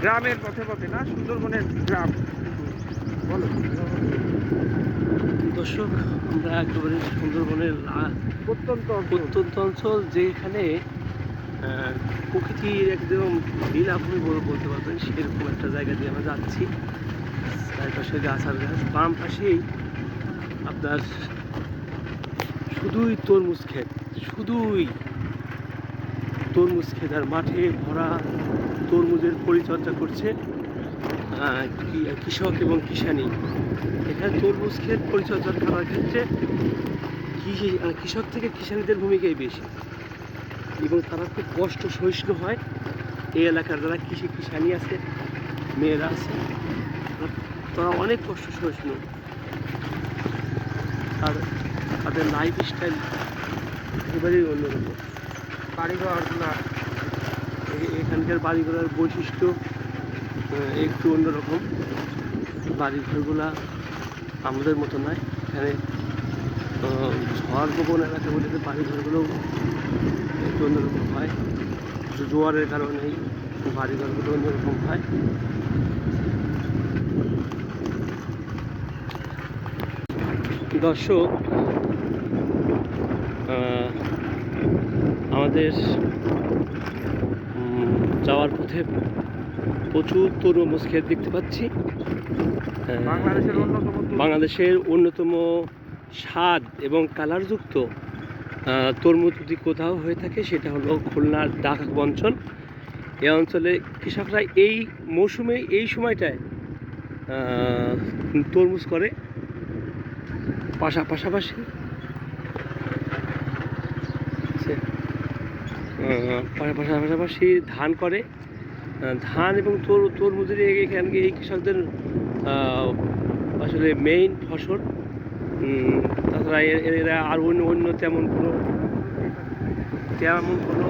গ্রামের পথে পথে না? সুন্দরবনের গ্রাম। বলো। দর্শক আমরা একেবারে সুন্দরবনের প্রত্যন্ত অঞ্চল। প্রত্যন্ত অঞ্চল যেখানে প্রকৃতির একদম লীলাভূমি বলে বলতে পারবেন সেরকম একটা জায়গা দিয়ে আমরা যাচ্ছি। চারপাশে গাছ আর গাছ। বাম পাশেই আপনার শুধুই তরমুজ ক্ষেত। শুধুই। তরমুজ খেদার মাঠে ভরা তরমুজের পরিচর্যা করছে কৃষক এবং কিষানি। এখানে তরমুজ ক্ষেত পরিচর্যা করার ক্ষেত্রে কৃষি কৃষক থেকে কিষানীদের ভূমিকাই বেশি। এবং তারা খুব কষ্ট সহিষ্ণু হয়। এই এলাকার যারা কৃষি কিষানি আছে, মেয়েরা আছে, তারা- অনেক কষ্ট সহিষ্ণু। আর তাদের লাইফ স্টাইল একেবারেই অন্যরকম। বাড়িঘরগুলো এখানকার বাড়িঘরের বৈশিষ্ট্য একটু অন্যরকম। বাড়িঘরগুলা আমাদের মতো নয়। এখানে ঝড় গোপন এলাকা বলে বাড়িঘরগুলো একটু অন্যরকম হয়। জোয়ারের কারণেই বাড়িঘরগুলো অন্যরকম হয়। দর্শক আমাদের যাওয়ার পথে প্রচুর তরমুজ ক্ষেত দেখতে পাচ্ছি। বাংলাদেশের অন্যতম তরমুজ। বাংলাদেশের অন্যতম স্বাদ এবং কালারযুক্ত তরমুজ যদি কোথাও হয়ে থাকে সেটা হলো খুলনার ডাকাক অঞ্চল এই অঞ্চলে কৃষকরা এই মৌসুমে এই সময়টায় তরমুজ করে। পাশা পাশাপাশি পাশাপাশি ধান করে। ধান এবং তোর তরমুজের এখানে এই কৃষকদের আসলে মেইন ফসল। তাছাড়া এরা আর অন্য অন্য তেমন কোনো তেমন কোনো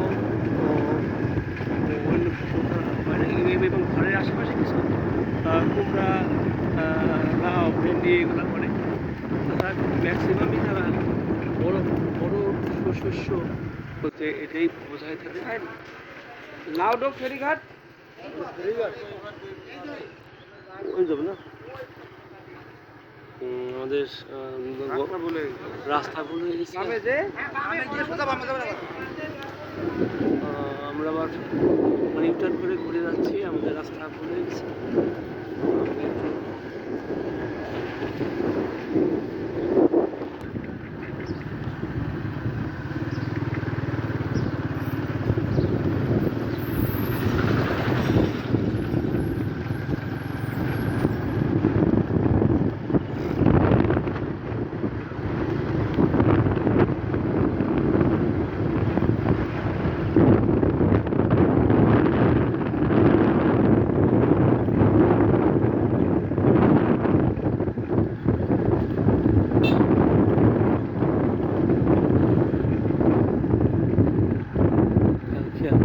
অন্য ফসল এবং ঘরের আশেপাশে কিছু কুমড়া লাউ ভেন্ডি এগুলো করে। তাছাড়া ম্যাক্সিমামই তারা বড় বড় শস্য বলতে এটাই বোঝায় থাকে। লাউডক ফেরিঘাট? ওই যাবে না? আমাদের রাস্তা বলে রাস্তা ভুল গেছে। আমরা আবার মানে ইউটার্ন করে ঘুরে যাচ্ছি আমাদের রাস্তা ভুল গেছে আমাদের একটু খেয়াল খেয়াল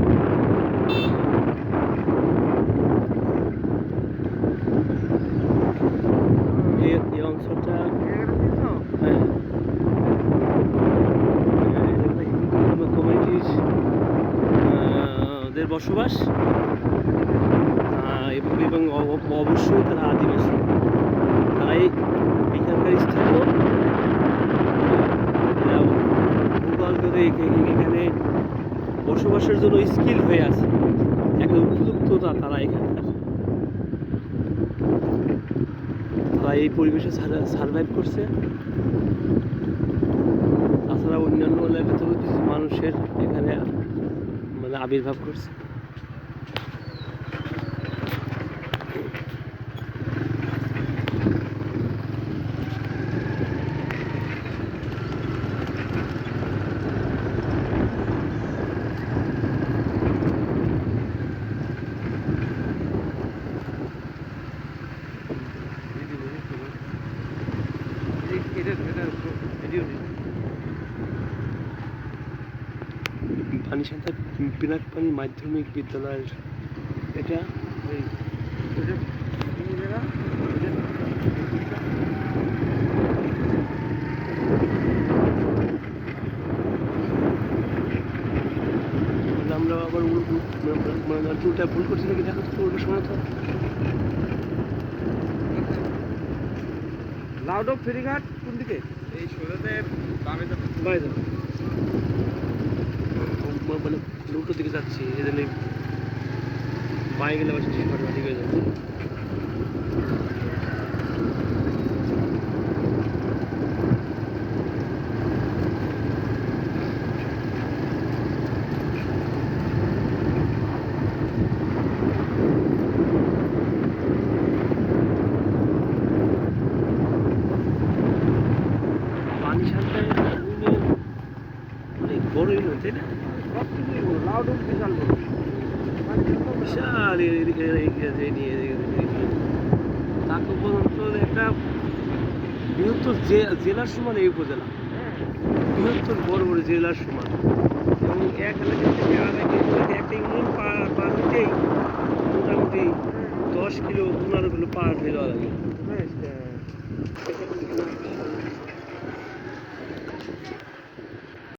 এই এই অঞ্চলটা হ্যাঁ কমিউনিটির দের বসবাস। এবং এবং অব- অবশ্যই তারা আদিবাসী। তারা এই এখানকার স্থানীয় এখানে বসবাসের জন্য স্কিল হয়ে আছে। একটা উপযুক্ততা তারা এখানকার। তারা এই পরিবেশে সার্ভাইভ করছে। তাছাড়া অন্যান্য এলাকা থেকেও কিছু মানুষের এখানে মানে আবির্ভাব করছে পানি সাঁতার পিনাক পানি মাধ্যমিক বিদ্যালয়ের এটা ওই আমরা আবার মানে- উল্টা ভুল করছি নাকি? দেখো তো উল্টো শোনো তো। লাউডক ফেরিঘাট কোন দিকে এই সোজাতে বামে যাবে। বাই দাও উল্টো দিকে যাচ্ছি, এই জন্য পায়ে গেলে আবার ঠিক হয়ে যাবে। পানি সাঁতরায় অনেক বড় ইউনিয়ন তাই না? বিশাল এদিকে যে নিয়ে তাকে পর্যন্ত একটা বৃহত্তর জেলার সমান এই উপজেলা। বৃহত্তর বড় বড় জেলার সমান। এবং এক এলাকা থেকে আর একটা ইউনিয়ন পার হতেই মোটামুটি দশ কিলো, পনেরো কিলো পার হয়ে যাওয়া লাগে।